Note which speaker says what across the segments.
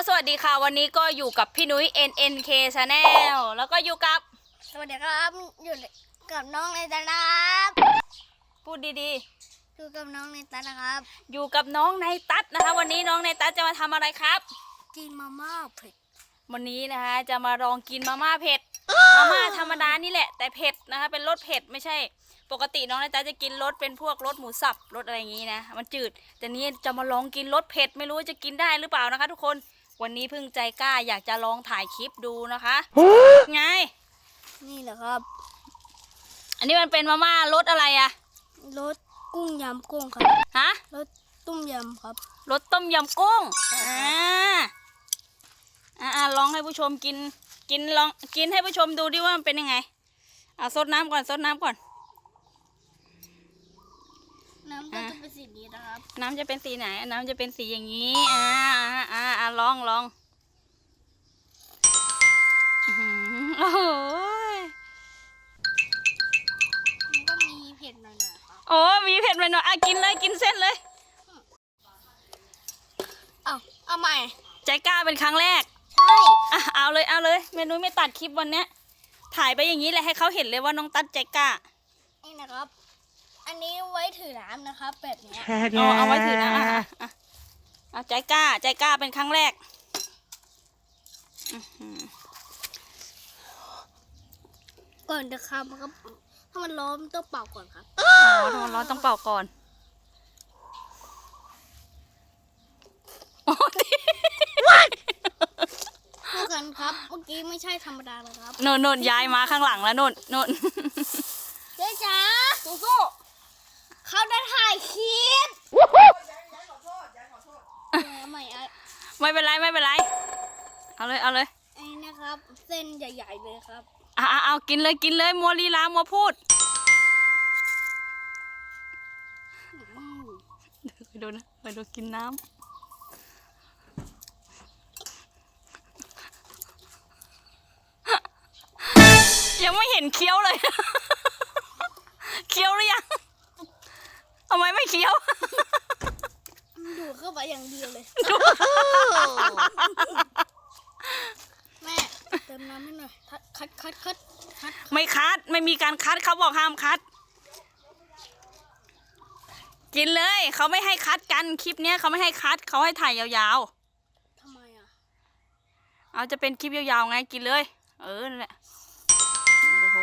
Speaker 1: ก็สวัสดีค่ะวันนี้ก็อยู่กับพี่นุ้ย NNK Channel แล้วก็อยู่กับ
Speaker 2: สวัสดีครับอยู่กับน้องในตานะครับ
Speaker 1: พูดดี
Speaker 2: อยู่กับน้องในตานะครับ
Speaker 1: ๆอยู่กับน้องในตัดนะคะ วันนี้น้องในตัดจะมาทำอะไรครับ
Speaker 2: กินมาม่าเผ็ด
Speaker 1: วันนี้นะคะจะมาลองกินมาม่าเผ็ดมาม่าธรรมดานี่แหละ แต่เผ็ดนะคะ เป็นรสเผ็ดไม่ใช่ ปกติน้องในตัดจะกินรสเป็นพวกรสหมูสับรสอะไรอย่างนี้นะมันจืด แต่นี้จะมาลองกินรสเผ็ดไม่รู้ว่าจะกินได้หรือเปล่านะคะ ทุกคน วันนี้เพิ่งใจกล้าอยากจะลองถ่ายคลิปดูนะคะ ไง
Speaker 2: นี่แหละครับ
Speaker 1: อันนี้มันเป็นมาม่ารสอะไรอะ
Speaker 2: รสกุ้งยำกุ้งครับ
Speaker 1: ฮะ
Speaker 2: รสต้มยำครับ
Speaker 1: รสต้มยำกุ้งอ่าอ่าอ่าลองให้ผู้ชมกิน กินลองกินให้ผู้ชมดูดิว่ามันเป็นยังไงอ่าซดน้ำก่อนซดน้ำก่อน
Speaker 2: น้ำก็จะ เป็นสีนี้นะครับ
Speaker 1: น้ำจะเป็นสีไหน น้ำจะเป็นสีอย่างนี้ อ่าอ่าอ่าอ่าลองลองอื้อหือโอ้โหย
Speaker 2: มันก็มีเผ็ดหน่อยๆครับ
Speaker 1: โอ้มีเผ็ดไปหน่อยอะกินเลยกินเส้นเลย
Speaker 2: เอาเอาใหม่
Speaker 1: ใจกล้าเป็นครั้งแรก
Speaker 2: ใช่
Speaker 1: อะเอาเลยเอาเลยเมนูไม่ตัดคลิปวันเนี้ยถ่ายไปอย่างนี้แหละให้เขาเห็นเลยว่าน้องตัดใจกล้า
Speaker 2: นี่นะครับ อันนี้ไว้ถือน้ำนะครับแบบเนี้ย
Speaker 1: เอาเอาไว้ถือนะอะอะอะเอาใจกล้าใจกล้าเป็นครั้งแรกอื้อหือ
Speaker 2: ก่อนจะครับครับ ถ้ามันร้อนมันต้องเป่าก่อนครับ
Speaker 1: อ๋อถ้ามันร้อนต้องเป่าก่อนโอ้ดิ
Speaker 2: พูดกันครับ เมื่อกี้ไม่ใช่ธรรมดาเลยครับ
Speaker 1: โน่นโน่นย้ายมาข้างหลังแล้วโน่นโน่น
Speaker 2: เจ๊จ๋า สู้ๆ เขาได้ถ่ายคลิปเอาใหม่อะ
Speaker 1: ไม่เป็นไรไม่เป็นไร เอาเลยเอาเลย
Speaker 2: ไอ้นะครับ เส้นใหญ่ๆเลยครับ
Speaker 1: อะอะเอากินเลยกินเลยมัวลีลามัวพูด
Speaker 2: อืม
Speaker 1: ไปดูนะไปดูกินน้ำยังไม่เห็นเคี้ยวเลย เคี้ยวหรือยัง ทำไมไม่เคี้ยว
Speaker 2: มันดูดเข้าไปอย่างเดียวเลย แม่เติมน้ำให้หน่อยคัดคัดคัดคัดคัด
Speaker 1: ไม่คัด ไม่มีการคัดเขาบอกห้ามคัด กินเลย เขาไม่ให้คัดกันคลิปเนี้ยเขาไม่ให้คัดเขาให้ถ่ายยาว
Speaker 2: ทำไมอะ
Speaker 1: ๆ เอาจะเป็นคลิปยาวๆไงกินเลย เออนั่นแหละโอ้โห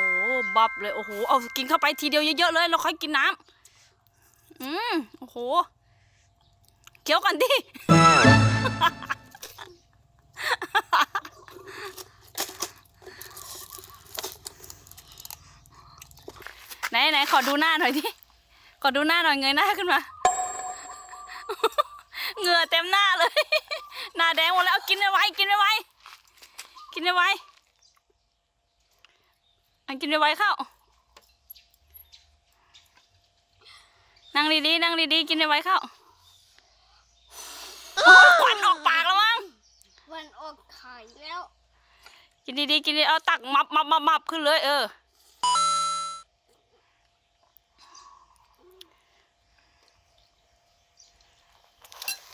Speaker 1: บับเลยโอ้โหเอากินเข้าไปทีเดียวเยอะๆเลยแล้วค่อยกินน้ำ อืมโอ้โหเคี้ยวก่อนดิ ไหนไหนขอดูหน้าหน่อยดิ ขอดูหน้าหน่อยเงยหน้าขึ้นมา เหงื่อเต็มหน้าเลย หน้าแดงหมดแล้วกินไว้กินไว้กินไว้อันกินไว้เข้า นั่งดีๆนั่งดีๆกินไว้เข้าโอ้ยควันออกปากแล้วมั้ง
Speaker 2: วันออกไข่แล้ว
Speaker 1: กินดีๆกินดีๆเอาตักมับมับมับมับขึ้นเลยเออ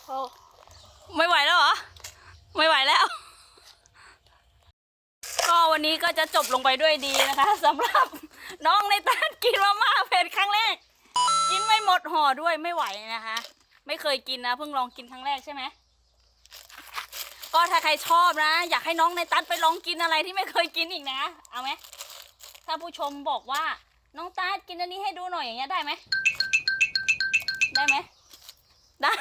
Speaker 2: โอ้
Speaker 1: ไม่ไหวแล้วเหรอ ไม่ไหวแล้ว ก็วันนี้ก็จะจบลงไปด้วยดีนะคะสำหรับน้องในตานกินมาม่าเผ็ดครั้งแรก กินไม่หมดห่อด้วยไม่ไหวนะคะ ไม่เคยกินนะเพิ่งลองกินครั้งแรกใช่ไหมก็ถ้าใครชอบนะ อยากให้น้องในตันไปลองกินอะไรที่ไม่เคยกินอีกนะ เอาไหมถ้าผู้ชมบอกว่าน้องตาดกินอันนี้ให้ดูหน่อยอย่างเงี้ยได้ไหมได้ไหมได้